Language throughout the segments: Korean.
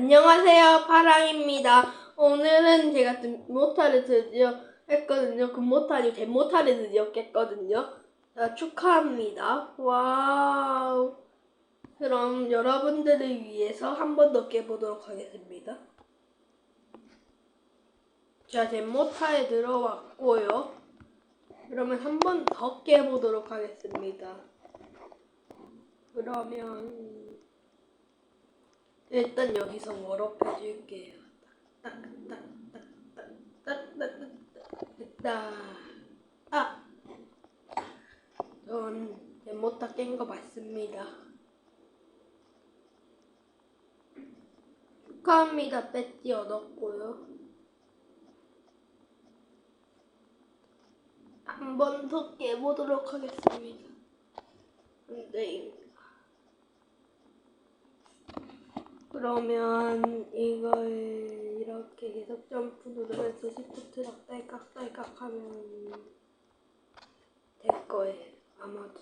안녕하세요, 파랑입니다. 오늘은 제가 모타를 드디어 했거든요. 그제 모타를 드디어 깼거든요. 자, 축하합니다. 와우. 그럼 여러분들을 위해서 한 번 더 깨보도록 하겠습니다. 자, 제 모타에 들어왔고요. 그러면 한 번 더 깨보도록 하겠습니다. 그러면 일단 여기서 워업 해줄게요. 딱딱딱딱딱딱딱 아! 전 데모타 깬 거 맞습니다. 축하합니다. 배지 얻었고요. 한 번 더 깨보도록 하겠습니다. 근데 그러면 이걸 이렇게 계속 점프 누르면서 시프트 딸깍 딸깍 하면 될 거예요. 아마도.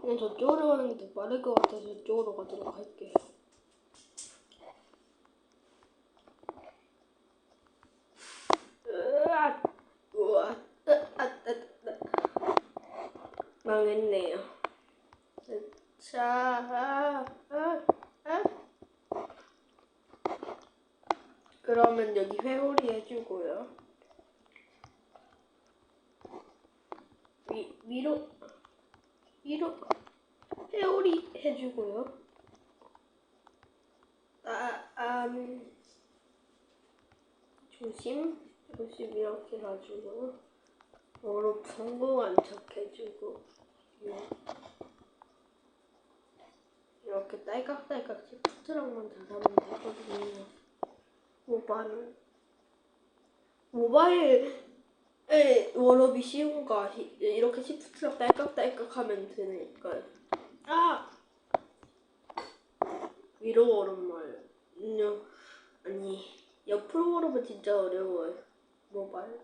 그냥 저쪽으로 가는 게 더 빠를 것 같아서 저쪽으로 가도록 할게요. 망했네요. 자, 아, 아, 아. 그러면 여기 회오리 해주고요. 위, 위로, 위로 회오리 해주고요. 아, 음, 조심, 조심 이렇게 해가지고 뭐로 성공한 척 해주고 이렇게 딸깍딸깍 시프트랑만 잘하면 되거든요. 모바일 모바일에 워업이 쉬운 거 아시? 이렇게 시프트랑 딸깍딸깍 하면 되니까요. 아 위로 워업말 아니요 아니 옆으로 워업은 진짜 어려워요. 모바일.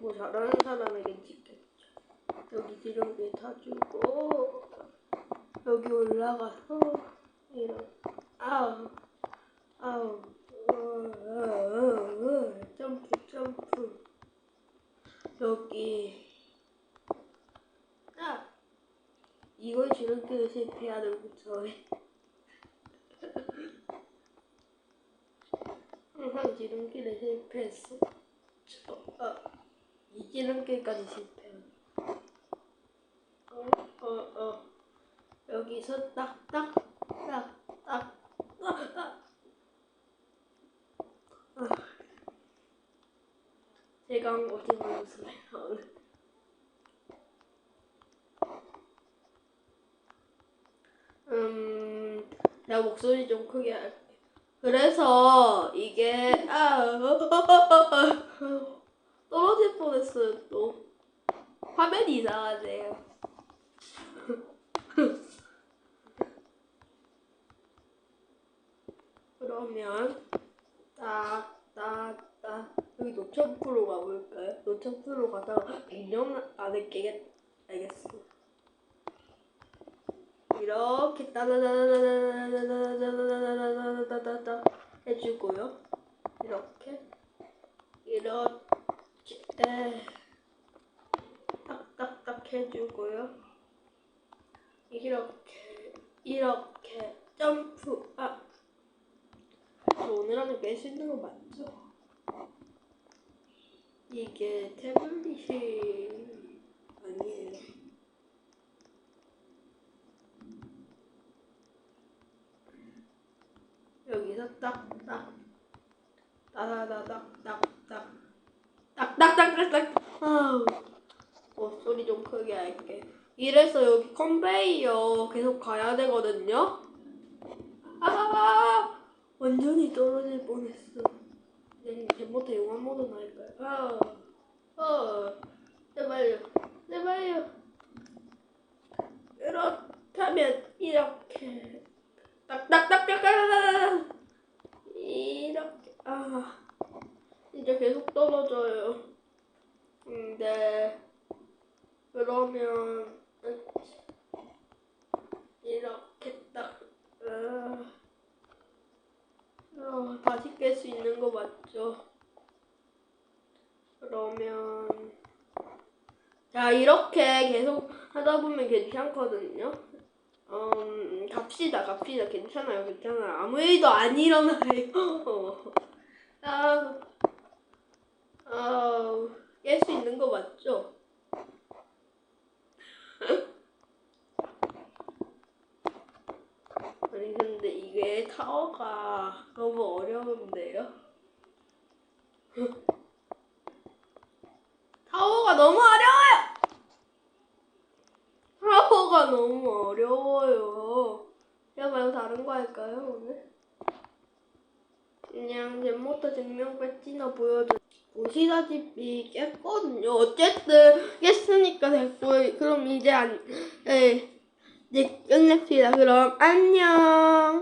뭐 잘하는 사람에겐 찍겠죠. 여기 기름기 타주고 여기 올라가서 이런 아우 아우. 점프 점프 여기 아 이걸 지름길을 실패하는 저의 항상 지름길에 실패했어 저, 어, 이 지름길까지 실패 어, 어, 어. 여기서 딱, 딱, 딱, 딱, 아, 아. 아. 제가 한 음, 내가 목소리 좀 크게 할게. 그래서 이게 아 떨어질 뻔했어요 또 화면이 이상하네요. 그러면 따 따따 여기 노천프로 가볼까요? 노천프로 가다가 100년 안에 깨겠 알겠어. 이렇게 따다다다다다다다다다다다다다다 해주고요. 이렇게 이렇게 딱딱딱 해주고요. 이렇게 이렇게 점프 아 오늘 안에 뺄수 있는 거 맞죠? 이게 태블릿이 아니에요. 여기서 딱딱 따다다닥딱딱 딱딱딱딱딱 어, 소리 좀 크게 할게. 이래서 여기 컨베이어 계속 가야 되거든요. 아, 완전히 떨어질 뻔했어. 그냥 잘못해 용암 모드 나을까요? 아, 어, 제발요, 제발요. 그렇다면 이렇게 딱딱딱딱딱 이렇게 아 이제 계속 떨어져요. 근데 그러면 되는 거 맞죠? 그러면 자 이렇게 계속 하다 보면 괜찮거든요. 음 갑시다 갑시다 괜찮아요 괜찮아요 아무 일도 안 일어나요. 아, 아, 깰수 있는 거 맞죠? 아니 근데 이게 타워가 너무 어려운데요? 타워가 너무 어려워요! 타워가 너무 어려워요. 제가 말고 다른 거 할까요, 오늘? 그냥 제모터 증명 배지나 보여줘. 보시다시피 깼거든요. 어쨌든 깼으니까 됐고, 그럼 이제 안, 네, 이제 끝냅시다. 그럼 안녕.